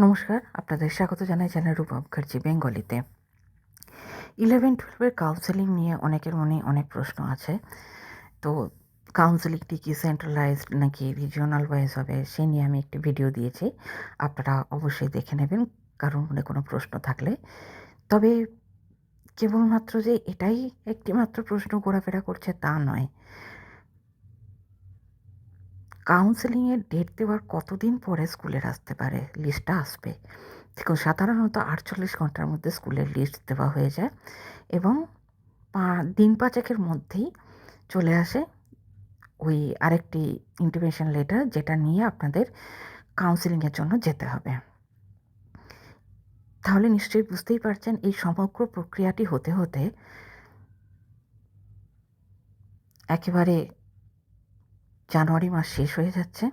নমস্কার, আপনাদের স্বাগত জানাই চ্যানেল রূপা মুখার্জি বেঙ্গলিতে। ইলেভেন টুয়েলভের কাউন্সেলিং নিয়ে অনেকের মনে অনেক প্রশ্ন আছে। তো কাউন্সেলিংটি কি সেন্ট্রালাইজড নাকি রিজিওনাল ওয়াইজ হবে, সে নিয়ে আমি একটি ভিডিও দিয়েছি। আপনারা অবশ্যই দেখে নেবেন কারণ মনে কোনো প্রশ্ন থাকলে। তবে কেবলমাত্র যে এটাই একটি মাত্র প্রশ্ন ঘোরাফেরা করছে তা নয়। কাউন্সেলিংয়ের ডেট দেওয়ার কতদিন পরে স্কুলের আসতে পারে? লিস্টটা আসবে। দেখুন, সাধারণত আটচল্লিশ ঘণ্টার মধ্যে স্কুলের লিস্ট দেওয়া হয়ে যায় এবং দিন পাঁচেকের মধ্যেই চলে আসে ওই আরেকটি ইন্টিমেশন লেটার যেটা নিয়ে আপনাদের কাউন্সিলিংয়ের জন্য যেতে হবে। তাহলে নিশ্চয়ই বুঝতেই পারছেন এই সমগ্র প্রক্রিয়াটি হতে হতে একেবারে জানুয়ারি মাস শেষ হয়ে যাচ্ছে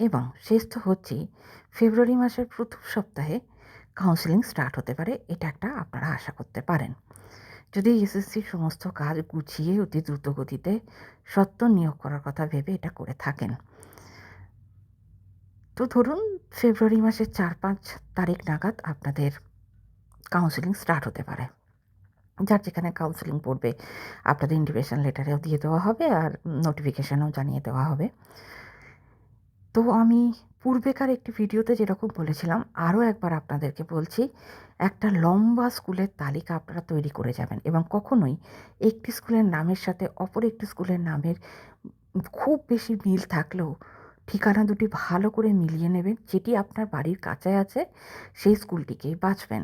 এবং শেষ তো হচ্ছেই। ফেব্রুয়ারি মাসের প্রথম সপ্তাহে কাউন্সিলিং স্টার্ট হতে পারে, এটা একটা আপনারা আশা করতে পারেন। যদি এসএসসির সমস্ত কাজ গুছিয়ে অতি দ্রুত গতিতে সত্য নিয়োগ করার কথা ভেবে এটা করে থাকেন। তো ধরুন ফেব্রুয়ারি মাসের চার পাঁচ তারিখ নাগাদ আপনাদের কাউন্সিলিং স্টার্ট হতে পারে। যার যেখানে কাউন্সেলিং পড়বে, আপনাদের ইন্টিমেশন লেটারেও দিয়ে দেওয়া হবে আর নোটিফিকেশানও জানিয়ে দেওয়া হবে। তো আমি পূর্বেকার একটি ভিডিওতে যেরকম বলেছিলাম, আরও একবার আপনাদেরকে বলছি, একটা লম্বা স্কুলের তালিকা আপনারা তৈরি করে যাবেন এবং কখনোই একটি স্কুলের নামের সাথে অপর একটি স্কুলের নামের খুব বেশি মিল থাকলেও ঠিকানা দুটি ভালো করে মিলিয়ে নেবেন, যেটি আপনার বাড়ির কাছে আছে, সেই স্কুলটিকেই বাঁচবেন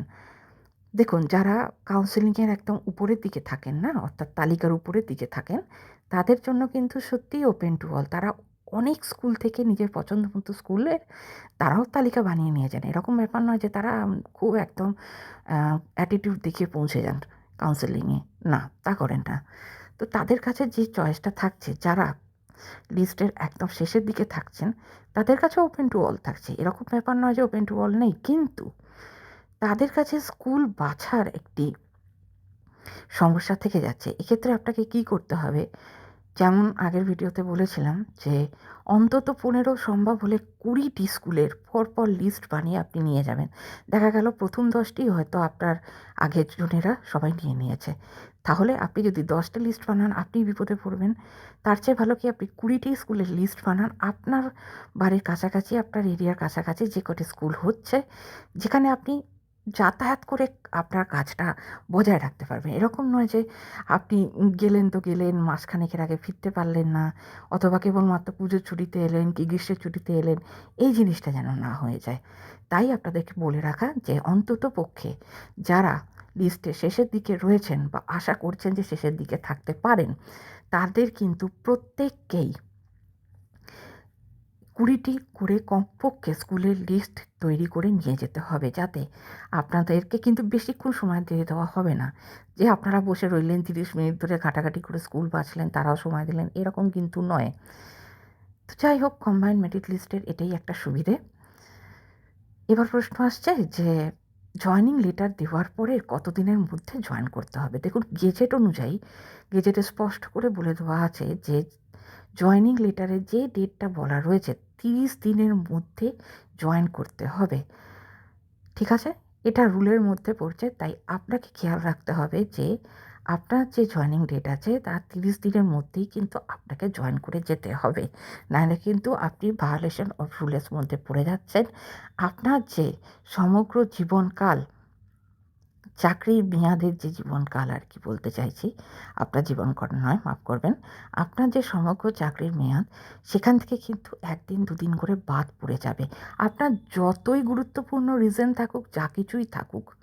দেখুন, যারা কাউন্সেলিংয়ের একদম উপরের দিকে থাকেন না, অর্থাৎ তালিকার উপরের দিকে থাকেন, তাদের জন্য কিন্তু সত্যিই ওপেন টু অল তারা অনেক স্কুল থেকে নিজের পছন্দ মতো স্কুলের তারাও তালিকা বানিয়ে নিয়ে যান। এরকম ব্যাপার নয় যে তারা খুব একদম অ্যাটিটিউড দেখিয়ে পৌঁছে যান কাউন্সেলিংয়ে না, তা করেন না। তো তাদের কাছে যে চয়েসটা থাকছে, যারা লিস্টের একদম শেষের দিকে থাকছেন, তাদের কাছে ওপেন টু অল থাকছে। এরকম ব্যাপার নয় যে ওপেন টু অল নেই, কিন্তু তাদের কাছে স্কুল বাছার একটি সমস্যা থেকে যাচ্ছে। এক্ষেত্রে আপনাকে কি করতে হবে? যেমন আগের ভিডিওতে বলেছিলাম যে, অন্তত পনেরো সম্ভব হলে কুড়িটি স্কুলের পরপর লিস্ট বানিয়ে আপনি নিয়ে যাবেন। দেখা গেল প্রথম দশটি হয়তো আপনার আগের জনেরা সবাই নিয়ে নিয়েছে। তাহলে আপনি যদি দশটা লিস্ট বানান, আপনি বিপদে পড়বেন। তার চেয়ে ভালো কি আপনি কুড়িটি স্কুলের লিস্ট বানান। আপনার বাড়ির কাছাকাছি, আপনার এরিয়ার কাছাকাছি যে কটি স্কুল হচ্ছে, যেখানে আপনি যাতায়াত করে আপনার কাজটা বজায় রাখতে পারবেন। এরকম নয় যে আপনি গেলেন তো গেলেন, মাসখানেকের আগে ফিরতে পারলেন না, অথবা কেবলমাত্র পুজোর ছুটিতে এলেন কি গ্রীষ্মের ছুটিতে এলেন, এই জিনিসটা যেন না হয়ে যায়। তাই আপনাদেরকে বলে রাখা যে অন্তত পক্ষে যারা লিস্টে শেষের দিকে রয়েছেন বা আশা করছেন যে শেষের দিকে থাকতে পারেন, তাদের কিন্তু প্রত্যেককেই কুড়িটি করে কমপক্ষে স্কুলের লিস্ট তৈরি করে নিয়ে যেতে হবে যাতে আপনাদেরকে কিন্তু বেশিক্ষণ সময় দিয়ে দেওয়া হবে না। যে আপনারা বসে রইলেন তিরিশ মিনিট ধরে ঘাটাঘাটি করে স্কুল বাঁচলেন, তারাও সময় দিলেন, এরকম কিন্তু নয়। তো যাই হোক কম্বাইন্ড মেরিট লিস্টের এটাই একটা সুবিধে। এবার প্রশ্ন আসছে যে জয়নিং লেটার দেওয়ার পরে কতদিনের মধ্যে জয়েন করতে হবে? দেখুন গেজেট অনুযায়ী গেজেটে স্পষ্ট করে বলে দেওয়া আছে যে জয়নিং লেটারে যে ডেটটা বলা রয়েছে তিরিশ দিনের মধ্যে জয়েন করতে হবে। ঠিক আছে? এটা রুলের মধ্যে পড়ছে, তাই আপনাকে খেয়াল রাখতে হবে যে আপনার যে জয়নিং ডেট আছে, তার তিরিশ দিনের মধ্যেই কিন্তু আপনাকে জয়েন করে যেতে হবে। নাহলে কিন্তু আপনি ভায়োলেশন অফ রুলের মধ্যে পড়ে যাচ্ছেন। আপনার যে সমগ্র জীবনকাল চাকরির মেয়াদের যে জীবনকাল আর কি বলতে চাইছি, আপনার জীবনকাল নয়, মাফ করবেন। আপনার যে সমগ্র চাকরির মেয়াদ, সেখান থেকে কিন্তু একদিন, দুদিন করে বাদ পড়ে যাবে। আপনার যতই গুরুত্বপূর্ণ রিজন থাকুক, যা কিছুই থাকুক,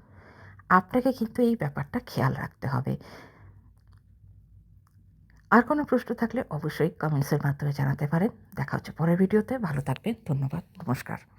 আপনাকে কিন্তু এই ব্যাপারটা খেয়াল রাখতে হবে। আর কোনো প্রশ্ন থাকলে অবশ্যই কমেন্টসের মাধ্যমে জানাতে পারেন। দেখা হচ্ছে পরের ভিডিওতে। ভালো থাকবেন। ধন্যবাদ। নমস্কার।